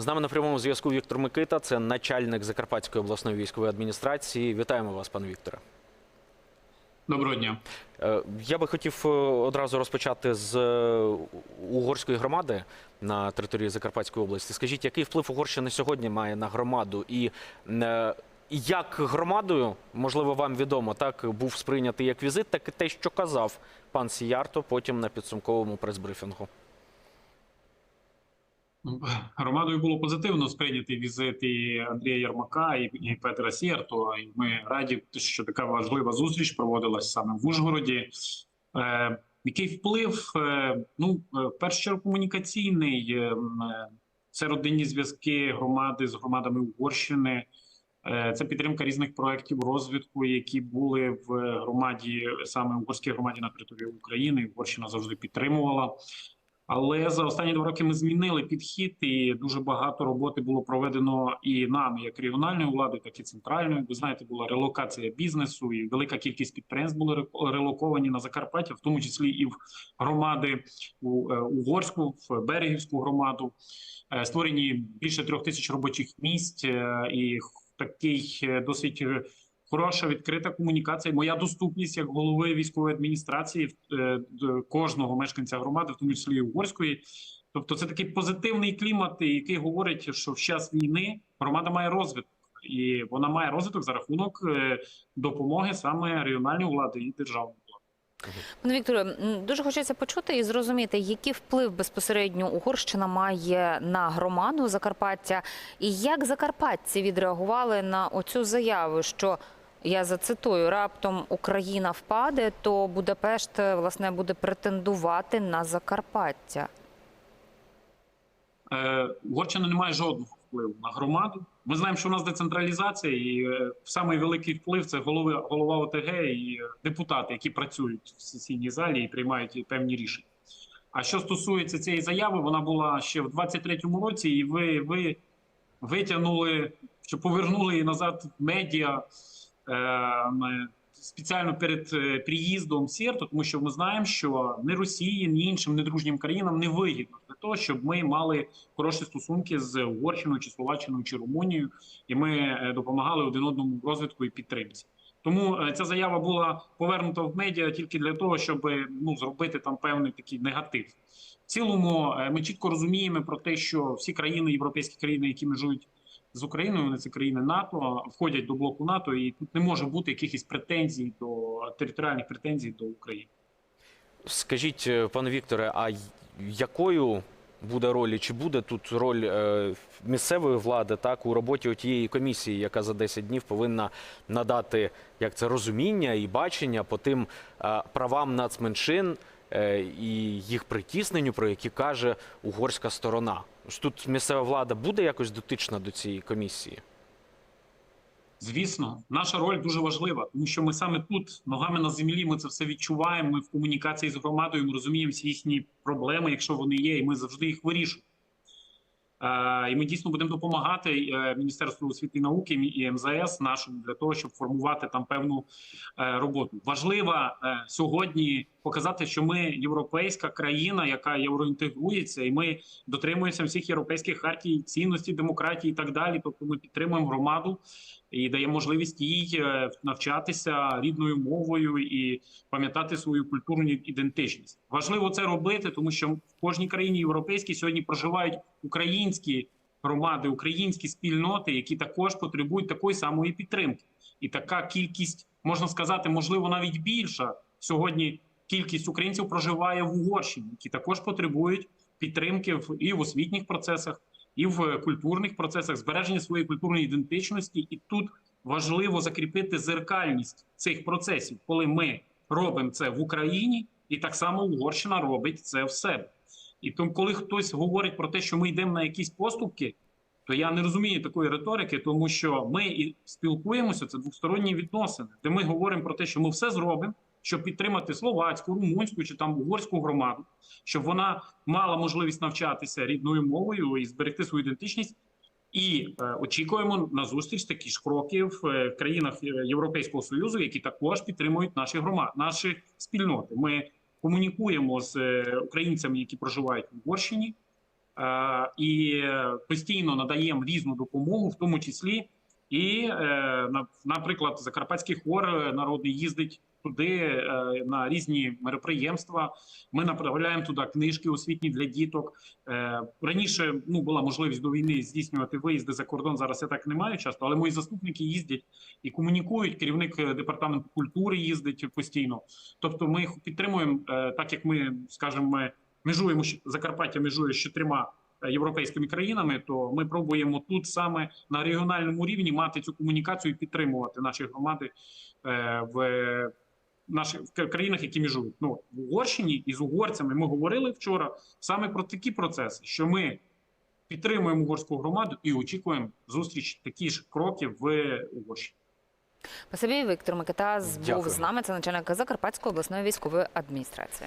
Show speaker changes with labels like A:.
A: З нами на прямому зв'язку Віктор Микита, це начальник Закарпатської обласної військової адміністрації. Вітаємо вас, пане Вікторе.
B: Доброго дня.
A: Е, Я би хотів е, одразу розпочати з е, угорської громади на території Закарпатської області. Скажіть, який вплив Угорщина сьогодні має на громаду, і як громадою, можливо, вам відомо, так був сприйнятий як візит, так і те, що казав пан Сіярто потім на підсумковому прес-брифінгу.
B: Громадою було позитивно сприйнятий візит і Андрія Ярмака і, і Петра Сєрто. І ми раді, що така важлива зустріч проводилась саме в Ужгороді. Е, який вплив? Е, ну, е, в першу чергу, комунікаційний. Е, е, це родинні зв'язки громади з громадами Угорщини. Е, Це підтримка різних проєктів розвитку, які були в громаді, саме в угорській громаді на території України. Угорщина завжди підтримувала. Але за останні два роки ми змінили підхід, і дуже багато роботи було проведено і нами, як регіональною владою, так і центральною. Ви знаєте, була релокація бізнесу, і велика кількість підприємств були релоковані на Закарпаття, в тому числі і в громади у е, Угорську, в Берегівську громаду. Е, Створені більше трьох тисяч робочих місць, е, і такий досить. Хороша відкрита комунікація. Моя доступність як голови військової адміністрації е, кожного мешканця громади, в тому числі і угорської. Тобто, це такий позитивний клімат, який говорить, що в час війни громада має розвиток, і вона має розвиток за рахунок е, допомоги саме регіональної влади і державної.
C: Пане Вікторе, дуже хочеться почути і зрозуміти, який вплив безпосередньо Угорщина має на громаду Закарпаття, і як закарпатці відреагували на оцю заяву, що я зацитую, раптом Україна впаде, то Будапешт е, власне буде претендувати на Закарпаття.
B: Е, Угорщина не має жодного впливу на громаду. Ми знаємо, що у нас децентралізація, і е, самий великий вплив це голови, голова ОТГ і депутати, які працюють в сесійній залі і приймають певні рішення. А що стосується цієї заяви, вона була ще в 23-му році, і ви, ви витягнули, що повернули її назад медіа спеціально перед е, приїздом Сєрто, тому що ми знаємо, що ні Росії, ні іншим недружнім країнам не вигідно для того, щоб ми мали хороші стосунки з Угорщиною, чи Словаччиною, чи Румунією, і ми е, допомагали один одному в розвитку і підтримці. Тому е, ця заява була повернута в медіа тільки для того, щоб е, ну зробити там певний такий негатив. В цілому е, ми чітко розуміємо про те, що всі країни, європейські країни, які межують з Україною, вони це країни НАТО, входять до блоку НАТО, і тут не може бути якихось претензій до територіальних претензій до України.
A: Скажіть, е, пане Вікторе, а якою буде роль, чи буде тут роль е, місцевої влади так у роботі тієї комісії, яка за 10 днів повинна надати як це розуміння і бачення по тим е, правам нацменшин е, і їх притісненню, про які каже угорська сторона? Тут місцева влада буде якось дотична до цієї комісії?
B: Звісно, наша роль дуже важлива, тому що ми саме тут, ногами на землі, ми це все відчуваємо. Ми в комунікації з громадою, ми розуміємо всі їхні проблеми, якщо вони є, і ми завжди їх вирішуємо. Е, і ми дійсно будемо допомагати е, Міністерству освіти і науки і МЗС нашому для того, щоб формувати там певну е, роботу. Важливо сьогодні показати, що ми європейська країна, яка євроінтегрується, і ми дотримуємося всіх європейських хартій, цінності, демократії і так далі. Тобто, ми підтримуємо громаду і даємо можливість їй е, навчатися рідною мовою і пам'ятати свою культурну ідентичність. Важливо це робити, тому що в кожній країні європейській сьогодні проживають українські громади, українські спільноти, які також потребують такої самої підтримки. І така кількість можна сказати, можливо, навіть більша сьогодні. Кількість українців проживає в Угорщині, які також потребують підтримки в і в освітніх процесах, і в культурних процесах збереження своєї культурної ідентичності. І тут важливо закріпити зеркальність цих процесів, коли ми робимо це в Україні, і так само Угорщина робить це в себе. І тому, коли хтось говорить про те, що ми йдемо на якісь поступки, то я не розумію такої риторики, тому що ми і спілкуємося, це двосторонні відносини, де ми говоримо про те, що ми все зробимо, щоб підтримати словацьку, румунську чи там угорську громаду, щоб вона мала можливість навчатися рідною мовою і зберегти свою ідентичність. І е, очікуємо на зустріч таких ж кроків е, в країнах е, Європейського союзу, які також підтримують наші громади, наші спільноти. Ми комунікуємо з е, українцями, які проживають в Угорщині, е, і е, постійно надаємо різну допомогу, в тому числі і, е, наприклад, Закарпатський хор е, народний їздить туди е, на різні мероприємства. Ми направляємо туди книжки освітні для діток. Раніше ну була можливість до війни здійснювати виїзди за кордон. Зараз я так не маю часто, але мої заступники їздять і комунікують. Керівник департаменту культури їздить постійно. Тобто, ми їх підтримуємо, так як ми скажімо, ми межуємо Закарпаття межує з чотирма європейськими країнами. То ми пробуємо тут саме на регіональному рівні мати цю комунікацію і підтримувати наші громади е, в наших в країнах, які межують. Ну в Угорщині і з угорцями ми говорили вчора саме про такі процеси, що ми підтримуємо угорську громаду і очікуємо зустріч такі ж кроки в Угорщині.
C: Спасибі, Віктор Микитас був
A: Дякую.
C: з нами. Це начальник Закарпатської обласної військової адміністрації.